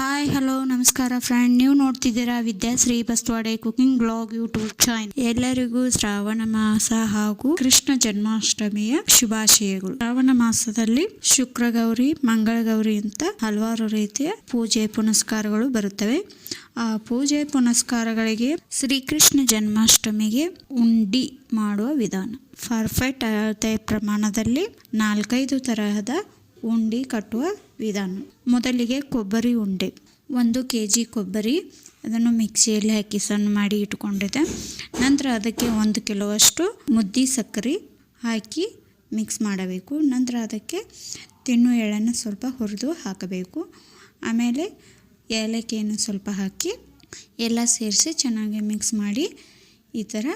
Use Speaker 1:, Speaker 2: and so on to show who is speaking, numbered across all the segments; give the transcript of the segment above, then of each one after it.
Speaker 1: Hi hello ನಮಸ್ಕಾರ friend ನೀವು ನೋಡ್ತಿದ್ದೀರಾ Vidyashree Baswade cooking blog YouTube channel ಎಲ್ಲರಿಗೂ ಶ್ರಾವಣ ಮಾಸ ಹಾಗೂ ಕೃಷ್ಣ ಜನ್ಮಾಷ್ಟಮಿಯ ಶುಭಾಶಯಗಳು. ಶ್ರಾವಣ ಮಾಸದಲ್ಲಿ ಶುಕ್ರ ಗೌರಿ ಮಂಗಳ ಗೌರಿ ಅಂತ ಹಲವಾರು ರೀತಿಯ ಪೂಜೆ ಪುನಸ್ಕಾರಗಳು ಬರುತ್ತವೆ. ಆ ಪೂಜೆ ಪುನಸ್ಕಾರಗಳಿಗೆ ಶ್ರೀಕೃಷ್ಣ ಜನ್ಮಾಷ್ಟಮಿಗೆ ಉಂಡಿ ಮಾಡುವ ವಿಧಾನ. ಪರ್ಫೆಕ್ಟ್ ಅಳತೆ ಪ್ರಮಾಣದಲ್ಲಿ ನಾಲ್ಕೈದು ತರಹದ ಉಂಡಿ ಕಟ್ಟುವ ವಿಧಾನ. ಮೊದಲಿಗೆ ಕೊಬ್ಬರಿ ಉಂಡೆ. ಒಂದು ಕೆ ಜಿ ಕೊಬ್ಬರಿ ಅದನ್ನು ಮಿಕ್ಸಿಯಲ್ಲಿ ಹಾಕಿ ಸಣ್ಣ ಮಾಡಿ ಇಟ್ಕೊಂಡಿದ್ದೆ. ನಂತರ ಅದಕ್ಕೆ ಒಂದು ಕಿಲೋವಷ್ಟು ಮುದ್ದಿ ಸಕ್ಕರೆ ಹಾಕಿ ಮಿಕ್ಸ್ ಮಾಡಬೇಕು. ನಂತರ ಅದಕ್ಕೆ ತಿನ್ನು ಎಳೆಯನ್ನು ಸ್ವಲ್ಪ ಹುರಿದು ಹಾಕಬೇಕು. ಆಮೇಲೆ ಏಲಕ್ಕಿಯನ್ನು ಸ್ವಲ್ಪ ಹಾಕಿ ಎಲ್ಲ ಸೇರಿಸಿ ಚೆನ್ನಾಗಿ ಮಿಕ್ಸ್ ಮಾಡಿ ಈ ಥರ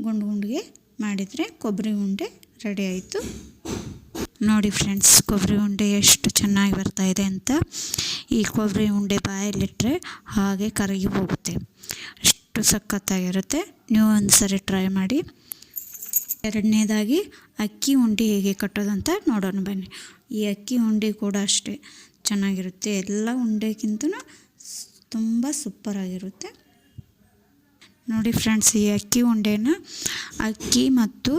Speaker 1: ಗುಂಡು ಗುಂಡಿಗೆ ಮಾಡಿದರೆ ಕೊಬ್ಬರಿ ಉಂಡೆ ರೆಡಿ ಆಯಿತು. ನೋಡಿ ಫ್ರೆಂಡ್ಸ್, ಕೊಬ್ಬರಿ ಉಂಡೆ ಎಷ್ಟು ಚೆನ್ನಾಗಿ ಬರ್ತಾ ಇದೆ ಅಂತ. ಈ ಕೊಬ್ಬರಿ ಉಂಡೆ ಬಾಯಲ್ಲಿಟ್ಟರೆ ಹಾಗೆ ಕರಗಿ ಹೋಗುತ್ತೆ. ಅಷ್ಟು ಸಖತ್ತಾಗಿರುತ್ತೆ. ನೀವು ಒಂದು ಸರಿ ಟ್ರೈ ಮಾಡಿ. ಎರಡನೇದಾಗಿ, ಅಕ್ಕಿ ಉಂಡೆ ಹೇಗೆ ಕಟ್ಟೋದಂತ ನೋಡೋಣ ಬನ್ನಿ. ಈ ಅಕ್ಕಿ ಉಂಡೆ ಕೂಡ ಅಷ್ಟೇ ಚೆನ್ನಾಗಿರುತ್ತೆ. ಎಲ್ಲ ಉಂಡೆಗಿಂತನೂ ತುಂಬ ಸೂಪರಾಗಿರುತ್ತೆ. ನೋಡಿ ಫ್ರೆಂಡ್ಸ್, ಈ ಅಕ್ಕಿ ಉಂಡೆನ ಅಕ್ಕಿ ಮತ್ತು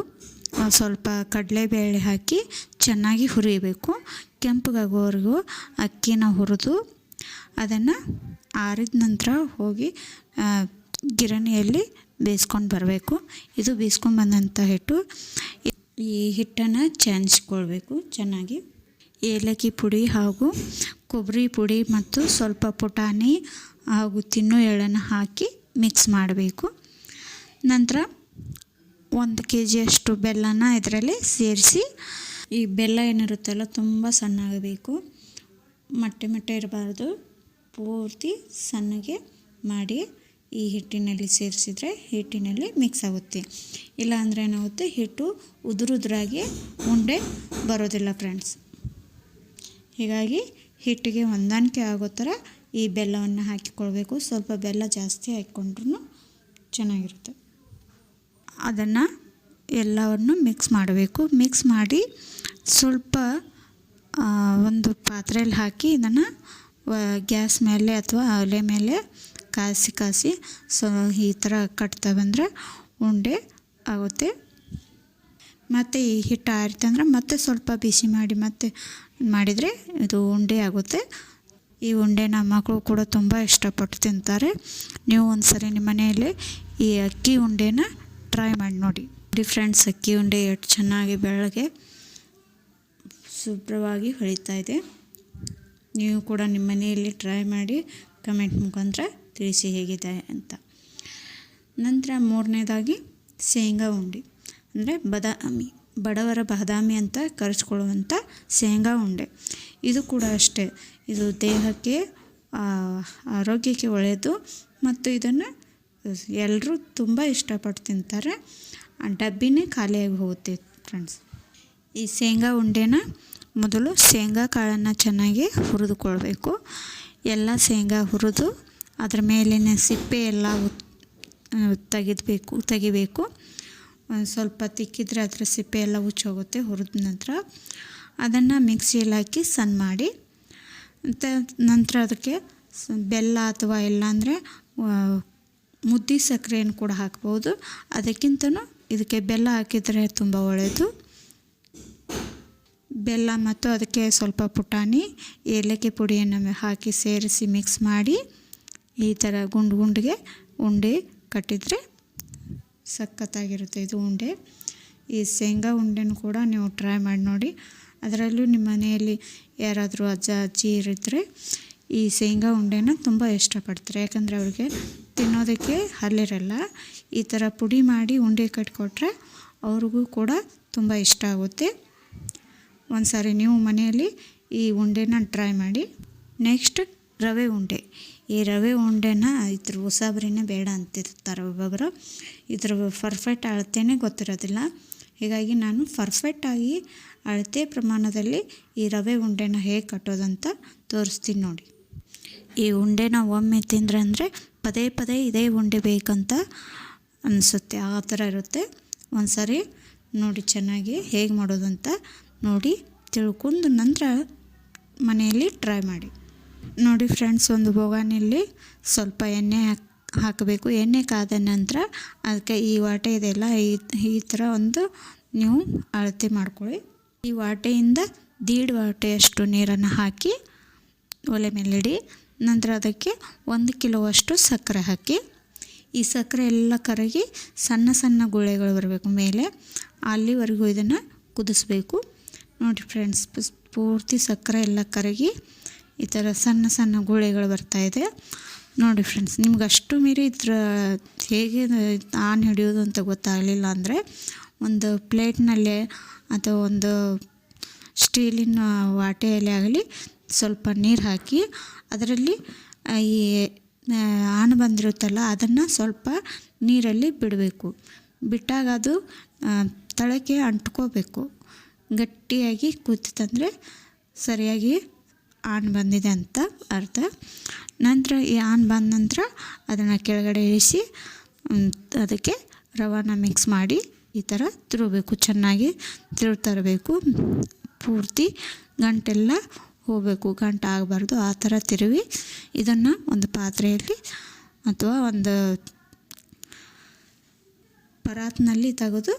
Speaker 1: ಸ್ವಲ್ಪ ಕಡಲೆಬೇಳೆ ಹಾಕಿ ಚೆನ್ನಾಗಿ ಹುರಿಯಬೇಕು ಕೆಂಪಗಾಗೋವರೆಗೂ ಅಕ್ಕಿನ ಹುರಿದು ಅದನ್ನು ಆರಿದ ನಂತರ ಹೋಗಿ ಗಿರಣಿಯಲ್ಲಿ ಬೇಯಿಸ್ಕೊಂಡು ಬರಬೇಕು. ಇದು ಬೇಯಿಸ್ಕೊಂಡು ಬಂದಂಥ ಹಿಟ್ಟು ಈ ಹಿಟ್ಟನ್ನು ಚಾನ್ಸ್ಕೊಳ್ಬೇಕು ಚೆನ್ನಾಗಿ. ಏಲಕ್ಕಿ ಪುಡಿ ಹಾಗೂ ಕೊಬ್ಬರಿ ಪುಡಿ ಮತ್ತು ಸ್ವಲ್ಪ ಪುಟಾಣಿ ಹಾಗೂ ತಿನ್ನು ಎಳನ್ನು ಹಾಕಿ ಮಿಕ್ಸ್ ಮಾಡಬೇಕು. ನಂತರ ಒಂದು ಕೆ ಜಿಯಷ್ಟು ಬೆಲ್ಲನ ಇದರಲ್ಲಿ ಸೇರಿಸಿ, ಈ ಬೆಲ್ಲ ಏನಿರುತ್ತಲ್ಲ ತುಂಬ ಸಣ್ಣಾಗಬೇಕು ಮಟ್ಟೆ ಮಟ್ಟೆ ಇರಬಾರ್ದು. ಪೂರ್ತಿ ಸಣ್ಣಗೆ ಮಾಡಿ ಈ ಹಿಟ್ಟಿನಲ್ಲಿ ಸೇರಿಸಿದರೆ ಹಿಟ್ಟಿನಲ್ಲಿ ಮಿಕ್ಸ್ ಆಗುತ್ತೆ. ಇಲ್ಲ ಅಂದರೆ ಏನಾಗುತ್ತೆ, ಹಿಟ್ಟು ಉದುರುದ್ರಾಗಿ ಉಂಡೆ ಬರೋದಿಲ್ಲ ಫ್ರೆಂಡ್ಸ್. ಹೀಗಾಗಿ ಹಿಟ್ಟಿಗೆ ಹೊಂದಾಣಿಕೆ ಆಗೋ ಥರ ಈ ಬೆಲ್ಲವನ್ನು ಹಾಕಿಕೊಳ್ಬೇಕು. ಸ್ವಲ್ಪ ಬೆಲ್ಲ ಜಾಸ್ತಿ ಹಾಕ್ಕೊಂಡ್ರೂ ಚೆನ್ನಾಗಿರುತ್ತೆ. ಅದನ್ನು ಎಲ್ಲವನ್ನು ಮಿಕ್ಸ್ ಮಾಡಬೇಕು. ಮಿಕ್ಸ್ ಮಾಡಿ ಸ್ವಲ್ಪ ಒಂದು ಪಾತ್ರೆಯಲ್ಲಿ ಹಾಕಿ ಇದನ್ನು ಗ್ಯಾಸ್ ಮೇಲೆ ಅಥವಾ ಒಲೆ ಮೇಲೆ ಕಾಯಿಸಿ ಕಾಯಿಸಿ ಸೊ, ಈ ಥರ ಕಟ್ತಾ ಬಂದರೆ ಉಂಡೆ ಆಗುತ್ತೆ. ಮತ್ತು ಈ ಹಿಟ್ಟು ಆರಿತಂದ್ರೆ ಮತ್ತೆ ಸ್ವಲ್ಪ ಬಿಸಿ ಮಾಡಿ ಮತ್ತೆ ಮಾಡಿದರೆ ಇದು ಉಂಡೆ ಆಗುತ್ತೆ. ಈ ಉಂಡೆನ ಮಕ್ಕಳು ಕೂಡ ತುಂಬ ಇಷ್ಟಪಟ್ಟು ತಿಂತಾರೆ. ನೀವು ಒಂದು ಸರಿ ನಿಮ್ಮ ಮನೆಯಲ್ಲಿ ಈ ಅಕ್ಕಿ ಉಂಡೆನ ಟ್ರೈ ಮಾಡಿ ನೋಡಿ. ಡಿಫ್ರೆಂಟ್ಸ್ ಅಕ್ಕಿ ಉಂಡೆ ಎಷ್ಟು ಚೆನ್ನಾಗಿ ಬೆಳಗ್ಗೆ ಶುಭ್ರವಾಗಿ ಹೊಳಿತಾ ಇದೆ. ನೀವು ಕೂಡ ನಿಮ್ಮ ಮನೆಯಲ್ಲಿ ಟ್ರೈ ಮಾಡಿ ಕಮೆಂಟ್ ಮುಖಾಂತರ ತಿಳಿಸಿ ಹೇಗಿದೆ ಅಂತ. ನಂತರ ಮೂರನೇದಾಗಿ ಶೇಂಗಾ ಉಂಡೆ. ಅಂದರೆ ಬದಾಮಿ, ಬಡವರ ಬಾದಾಮಿ ಅಂತ ಕರೆಸ್ಕೊಳ್ಳುವಂಥ ಶೇಂಗಾ ಉಂಡೆ. ಇದು ಕೂಡ ಅಷ್ಟೇ. ಇದು ದೇಹಕ್ಕೆ ಆರೋಗ್ಯಕ್ಕೆ ಒಳ್ಳೆಯದು. ಮತ್ತು ಇದನ್ನು ಎಲ್ಲರೂ ತುಂಬ ಇಷ್ಟಪಟ್ಟು ತಿಂತಾರೆ. ಆ ಡಬ್ಬಿನೇ ಖಾಲಿಯಾಗಿ ಹೋಗುತ್ತೆ ಫ್ರೆಂಡ್ಸ್ ಈ ಶೇಂಗಾ ಉಂಡೆನ ಮೊದಲು ಶೇಂಗಾ ಕಾಳನ್ನು ಚೆನ್ನಾಗಿ ಹುರಿದುಕೊಳ್ಬೇಕು. ಎಲ್ಲ ಶೇಂಗಾ ಹುರಿದು ಅದರ ಮೇಲಿನ ಸಿಪ್ಪೆ ಎಲ್ಲ ತೆಗೆದಬೇಕು ತೆಗಿಬೇಕು. ಸ್ವಲ್ಪ ತಿಕ್ಕಿದ್ರೆ ಅದರ ಸಿಪ್ಪೆ ಎಲ್ಲ ಉಚ್ಚೋಗುತ್ತೆ ಹುರಿದ ನಂತರ. ಅದನ್ನು ಮಿಕ್ಸಿಯಲ್ಲಿ ಹಾಕಿ ಸಣ್ಣ ಮಾಡಿ. ನಂತರ ಅದಕ್ಕೆ ಬೆಲ್ಲ ಅಥವಾ ಇಲ್ಲಾಂದರೆ ಮುದ್ದೆ ಸಕ್ಕರೆಯನ್ನು ಕೂಡ ಹಾಕ್ಬೋದು. ಅದಕ್ಕಿಂತನೂ ಇದಕ್ಕೆ ಬೆಲ್ಲ ಹಾಕಿದರೆ ತುಂಬ ಒಳ್ಳೆಯದು. ಬೆಲ್ಲ ಮತ್ತು ಅದಕ್ಕೆ ಸ್ವಲ್ಪ ಪುಟಾಣಿ, ಏಲಕ್ಕಿ ಪುಡಿಯನ್ನು ಹಾಕಿ ಸೇರಿಸಿ ಮಿಕ್ಸ್ ಮಾಡಿ ಈ ಥರ ಗುಂಡು ಗುಂಡಿಗೆ ಉಂಡೆ ಕಟ್ಟಿದರೆ ಸಖತ್ತಾಗಿರುತ್ತೆ ಇದು ಉಂಡೆ. ಈ ಶೇಂಗಾ ಉಂಡೆನೂ ಕೂಡ ನೀವು ಟ್ರೈ ಮಾಡಿ ನೋಡಿ. ಅದರಲ್ಲೂ ನಿಮ್ಮ ಮನೆಯಲ್ಲಿ ಯಾರಾದರೂ ಅಜ್ಜ ಅಜ್ಜಿ ಇರಿದ್ರೆ ಈ ಶೇಂಗಾ ಉಂಡೆನ ತುಂಬ ಇಷ್ಟಪಡ್ತಾರೆ. ಯಾಕಂದರೆ ಅವ್ರಿಗೆ ತಿನ್ನೋದಕ್ಕೆ ಹಲ್ಲಿರಲ್ಲ. ಈ ಥರ ಪುಡಿ ಮಾಡಿ ಉಂಡೆ ಕಟ್ಕೊಟ್ರೆ ಅವ್ರಿಗೂ ಕೂಡ ತುಂಬ ಇಷ್ಟ ಆಗುತ್ತೆ. ಒಂದು ಸಾರಿ ನೀವು ಮನೆಯಲ್ಲಿ ಈ ಉಂಡೆನ ಟ್ರೈ ಮಾಡಿ. ನೆಕ್ಸ್ಟ್ ರವೆ ಉಂಡೆ. ಈ ರವೆ ಉಂಡೆನ ಇದ್ರ ಉಸಾಬರಿನೇ ಬೇಡ ಅಂತಿರ್ತಾರೆ ಒಬ್ಬೊಬ್ಬರು ಇದ್ರ ಪರ್ಫೆಕ್ಟ್ ಅಳತೆನೇ ಗೊತ್ತಿರೋದಿಲ್ಲ. ಹೀಗಾಗಿ ನಾನು ಪರ್ಫೆಕ್ಟಾಗಿ ಅಳತೆ ಪ್ರಮಾಣದಲ್ಲಿ ಈ ರವೆ ಉಂಡೆನ ಹೇಗೆ ಕಟ್ಟೋದಂತ ತೋರಿಸ್ತೀನಿ ನೋಡಿ. ಈ ಉಂಡೆನ ಒಮ್ಮೆ ತಿಂದರೆ ಅಂದರೆ ಪದೇ ಪದೇ ಇದೇ ಉಂಡೆ ಬೇಕಂತ ಅನಿಸುತ್ತೆ. ಆ ಥರ ಇರುತ್ತೆ. ಒಂದು ಸಾರಿ ನೋಡಿ ಚೆನ್ನಾಗಿ ಹೇಗೆ ಮಾಡೋದು ಅಂತ ನೋಡಿ ತಿಳ್ಕೊಂಡು ನಂತರ ಮನೆಯಲ್ಲಿ ಟ್ರೈ ಮಾಡಿ. ನೋಡಿ ಫ್ರೆಂಡ್ಸ್ ಒಂದು ಬೋಗಾನಿಲ್ಲಿ ಸ್ವಲ್ಪ ಎಣ್ಣೆ ಹಾಕಿ, ಹಾಕಬೇಕು. ಎಣ್ಣೆ ಕಾದ ನಂತರ ಅದಕ್ಕೆ ಈ ವಾಟೆ ಇದೆಲ್ಲ ಈ ಈ ಥರ ಒಂದು ನೀವು ಅಳತೆ ಮಾಡ್ಕೊಳ್ಳಿ. ಈ ವಾಟೆಯಿಂದ ದೀಡ್ ವಾಟೆಯಷ್ಟು ನೀರನ್ನು ಹಾಕಿ ಒಲೆ ಮೇಲಿಡಿ. ನಂತರ ಅದಕ್ಕೆ ಒಂದು ಕಿಲೋವಷ್ಟು ಸಕ್ಕರೆ ಹಾಕಿ, ಈ ಸಕ್ಕರೆ ಎಲ್ಲ ಕರಗಿ ಸಣ್ಣ ಸಣ್ಣ ಗುಳೆಗಳು ಬರಬೇಕು. ಮೇಲೆ ಅಲ್ಲಿವರೆಗೂ ಇದನ್ನು ಕುದಿಸ್ಬೇಕು. ನೋಡಿ ಫ್ರೆಂಡ್ಸ್ ಪೂರ್ತಿ ಸಕ್ಕರೆ ಎಲ್ಲ ಕರಗಿ ಈ ಥರ ಸಣ್ಣ ಸಣ್ಣ ಗುಳೆಗಳು ಬರ್ತಾಯಿದೆ ನೋಡಿ ಫ್ರೆಂಡ್ಸ್ ನಿಮ್ಗೆ ಅಷ್ಟು ಮೀರಿ ಇದ್ರ ಹೇಗೆ ಆನ್ ಹಿಡಿಯೋದು ಅಂತ ಗೊತ್ತಾಗಲಿಲ್ಲ ಅಂದರೆ, ಒಂದು ಪ್ಲೇಟ್ನಲ್ಲೇ ಅಥವಾ ಒಂದು ಸ್ಟೀಲಿನ ವಾಟೆಯಲ್ಲಿ ಆಗಲಿ ಸ್ವಲ್ಪ ನೀರು ಹಾಕಿ ಅದರಲ್ಲಿ ಈ ಆನ್ ಬಂದಿರುತ್ತಲ್ಲ, ಅದನ್ನು ಸ್ವಲ್ಪ ನೀರಲ್ಲಿ ಬಿಡಬೇಕು. ಬಿಟ್ಟಾಗ ಅದು ತಳಕ್ಕೆ ಅಂಟ್ಕೋಬೇಕು. ಗಟ್ಟಿಯಾಗಿ ಕೂತಿತಂದರೆ ಸರಿಯಾಗಿ ಆನ್ ಬಂದಿದೆ ಅಂತ ಅರ್ಥ. ನಂತರ ಈ ಆನ್ ಬಂದ ನಂತರ ಅದನ್ನು ಕೆಳಗಡೆ ಇಳಿಸಿ ಅದಕ್ಕೆ ರವಾನ ಮಿಕ್ಸ್ ಮಾಡಿ ಈ ಥರ ತಿರುಗಬೇಕು. ಚೆನ್ನಾಗಿ ತಿರು ತರಬೇಕು ಪೂರ್ತಿ ಗಂಟೆಲ್ಲ ಹೋಗಬೇಕು, ಗಂಟ ಆಗಬಾರ್ದು, ಆ ಥರ ತಿರುವಿ ಇದನ್ನು ಒಂದು ಪಾತ್ರೆಯಲ್ಲಿ ಅಥವಾ ಒಂದು ಪರಾತ್ನಲ್ಲಿ ತೆಗೆದು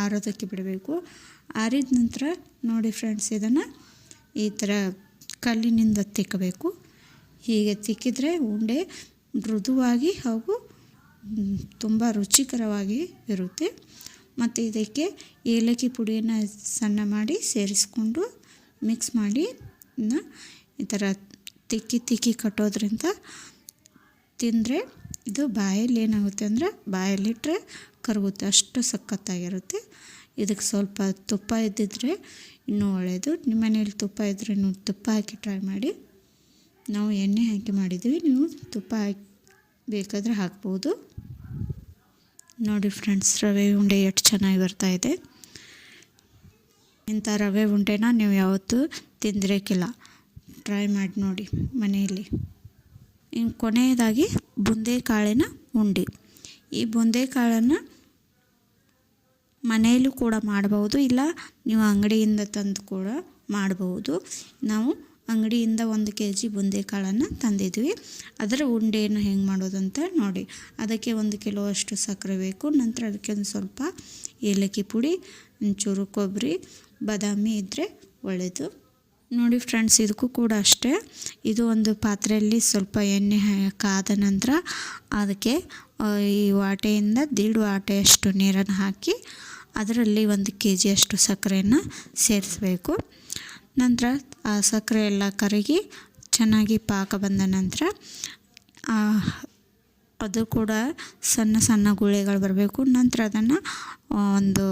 Speaker 1: ಆರೋದಕ್ಕೆ ಬಿಡಬೇಕು. ಆರಿದ ನಂತರ ನೋಡಿ ಫ್ರೆಂಡ್ಸ್, ಇದನ್ನು ಈ ಥರ ಕಲ್ಲಿನಿಂದ ತಿಕ್ಕಬೇಕು. ಹೀಗೆ ತಿಕ್ಕಿದರೆ ಉಂಡೆ ಮೃದುವಾಗಿ ಹಾಗೂ ತುಂಬ ರುಚಿಕರವಾಗಿ ಇರುತ್ತೆ. ಮತ್ತು ಇದಕ್ಕೆ ಏಲಕ್ಕಿ ಪುಡಿಯನ್ನು ಸಣ್ಣ ಮಾಡಿ ಸೇರಿಸ್ಕೊಂಡು ಮಿಕ್ಸ್ ಮಾಡಿ ಈ ಥರ ತಿಕ್ಕಿ ತಿಕ್ಕಿ ಕಟ್ಟೋದ್ರಿಂದ ತಿಂದರೆ ಇದು ಬಾಯಲ್ಲಿ ಏನಾಗುತ್ತೆ ಅಂದರೆ ಬಾಯಲ್ಲಿಟ್ಟರೆ ಕರಗುತ್ತೆ, ಅಷ್ಟು ಸಖತ್ತಾಗಿರುತ್ತೆ. ಇದಕ್ಕೆ ಸ್ವಲ್ಪ ತುಪ್ಪ ಇದ್ದಿದ್ರೆ ಇನ್ನೂ ಒಳ್ಳೆಯದು ನಿಮ್ಮ ಮನೇಲಿ ತುಪ್ಪ ಇದ್ದರೆ ನೀವು ತುಪ್ಪ ಹಾಕಿ ಟ್ರೈ ಮಾಡಿ. ನಾವು ಎಣ್ಣೆ ಹಾಕಿ ಮಾಡಿದ್ವಿ ನೀವು ತುಪ್ಪ ಹಾಕಿ ಬೇಕಾದರೆ ಹಾಕ್ಬೋದು. ನೋಡಿ ಫ್ರೆಂಡ್ಸ್ ರವೆ ಉಂಡೆ ಎಷ್ಟು ಚೆನ್ನಾಗಿ ಬರ್ತಾಯಿದೆ ಇಂಥ ರವೆ ಉಂಡೆನ ನೀವು ಯಾವತ್ತೂ ತಿಂದಿರೋಕ್ಕಿಲ್ಲ ಟ್ರೈ ಮಾಡಿ ನೋಡಿ ಮನೆಯಲ್ಲಿ. ಇನ್ನು ಕೊನೆಯದಾಗಿ ಬುಂದೆಕಾಳಿನ ಉಂಡೆ. ಈ ಬುಂದೆಕಾಳನ್ನು ಮನೆಯಲ್ಲೂ ಕೂಡ ಮಾಡಬಹುದು, ಇಲ್ಲ ನೀವು ಅಂಗಡಿಯಿಂದ ತಂದು ಕೂಡ ಮಾಡಬಹುದು. ನಾವು ಅಂಗಡಿಯಿಂದ ಒಂದು ಕೆ ಜಿ ಬುಂದೆಕಾಳನ್ನು ತಂದಿದ್ವಿ. ಅದರ ಉಂಡೆಯನ್ನು ಹೆಂಗೆ ಮಾಡೋದಂತ ನೋಡಿ. ಅದಕ್ಕೆ ಒಂದು ಕಿಲೋ ಅಷ್ಟು ಸಕ್ಕರೆ ಬೇಕು, ನಂತರ ಅದಕ್ಕೆ ಒಂದು ಸ್ವಲ್ಪ ಏಲಕ್ಕಿ ಪುಡಿ ಒಂಚೂರು ಕೊಬ್ಬರಿ, ಬಾದಾಮಿ ಇದ್ದರೆ ಒಳ್ಳೆಯದು ನೋಡಿ ಫ್ರೆಂಡ್ಸ್ ಇದಕ್ಕೂ ಕೂಡ ಅಷ್ಟೇ. ಇದು ಒಂದು ಪಾತ್ರೆಯಲ್ಲಿ ಸ್ವಲ್ಪ ಎಣ್ಣೆ ಕಾದ ನಂತರ ಅದಕ್ಕೆ ಈ ವಾಟೆಯಿಂದ ದೀಡು ವಾಟೆಯಷ್ಟು ನೀರನ್ನು ಹಾಕಿ ಅದರಲ್ಲಿ ಒಂದು ಕೆ ಜಿಯಷ್ಟು ಸಕ್ಕರೆಯನ್ನು ಸೇರಿಸಬೇಕು. ನಂತರ ಆ ಸಕ್ಕರೆ ಎಲ್ಲ ಕರಗಿ ಚೆನ್ನಾಗಿ ಪಾಕ ಬಂದ ನಂತರ ಅದು ಕೂಡ ಸಣ್ಣ ಸಣ್ಣ ಗುಳೆಗಳು ಬರಬೇಕು. ನಂತರ ಅದನ್ನು ಒಂದು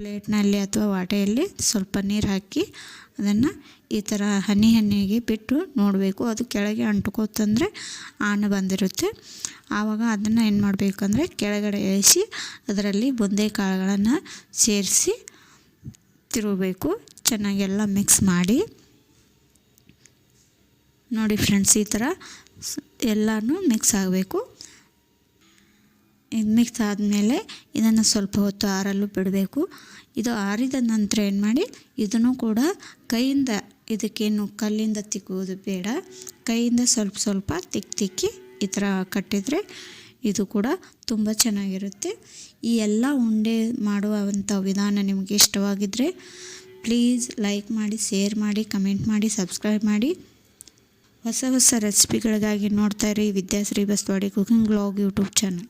Speaker 1: ಪ್ಲೇಟ್ನಲ್ಲಿ ಅಥವಾ ವಾಟೆಯಲ್ಲಿ ಸ್ವಲ್ಪ ನೀರು ಹಾಕಿ ಅದನ್ನು ಈ ಥರ ಹನಿ ಹನಿಗೆ ಬಿಟ್ಟು ನೋಡಬೇಕು. ಅದು ಕೆಳಗೆ ಅಂಟ್ಕೋತಂದರೆ ಆನ ಬಂದಿರುತ್ತೆ. ಆವಾಗ ಅದನ್ನು ಏನು ಮಾಡಬೇಕಂದ್ರೆ ಕೆಳಗಡೆ ಇಳಿಸಿ ಅದರಲ್ಲಿ ಬೊಂದೆ ಕಾಳುಗಳನ್ನು ಸೇರಿಸಿ ತಿರುಗಬೇಕು. ಚೆನ್ನಾಗೆಲ್ಲ ಮಿಕ್ಸ್ ಮಾಡಿ. ನೋಡಿ ಫ್ರೆಂಡ್ಸ್, ಈ ಥರ ಎಲ್ಲನೂ ಮಿಕ್ಸ್ ಆಗಬೇಕು. ಇದು ಮಿಕ್ಸ್ ಆದಮೇಲೆ ಇದನ್ನು ಸ್ವಲ್ಪ ಹೊತ್ತು ಆರಲು ಬಿಡಬೇಕು. ಇದು ಆರಿದ ನಂತರ ಏನು ಮಾಡಿ ಇದನ್ನು ಕೂಡ ಕೈಯಿಂದ ಇದಕ್ಕೇನು ಕಲ್ಲಿಂದ ತಿಕ್ಕುವುದು ಬೇಡ. ಕೈಯಿಂದ ಸ್ವಲ್ಪ ಸ್ವಲ್ಪ ತಿಕ್ಕಿ ತಿಕ್ಕಿ ಈ ಥರ ಕಟ್ಟಿದರೆ ಇದು ಕೂಡ ತುಂಬ ಚೆನ್ನಾಗಿರುತ್ತೆ. ಈ ಎಲ್ಲ ಉಂಡೆ ಮಾಡುವಂಥ ವಿಧಾನ ನಿಮಗೆ ಇಷ್ಟವಾಗಿದ್ದರೆ ಪ್ಲೀಸ್ ಲೈಕ್ ಮಾಡಿ, ಶೇರ್ ಮಾಡಿ, ಕಮೆಂಟ್ ಮಾಡಿ, ಸಬ್ಸ್ಕ್ರೈಬ್ ಮಾಡಿ. ಹೊಸ ಹೊಸ ರೆಸಿಪಿಗಳಿಗಾಗಿ ನೋಡ್ತಾ ಇರಿ Vidyashree Baswadi cooking blog YouTube channel.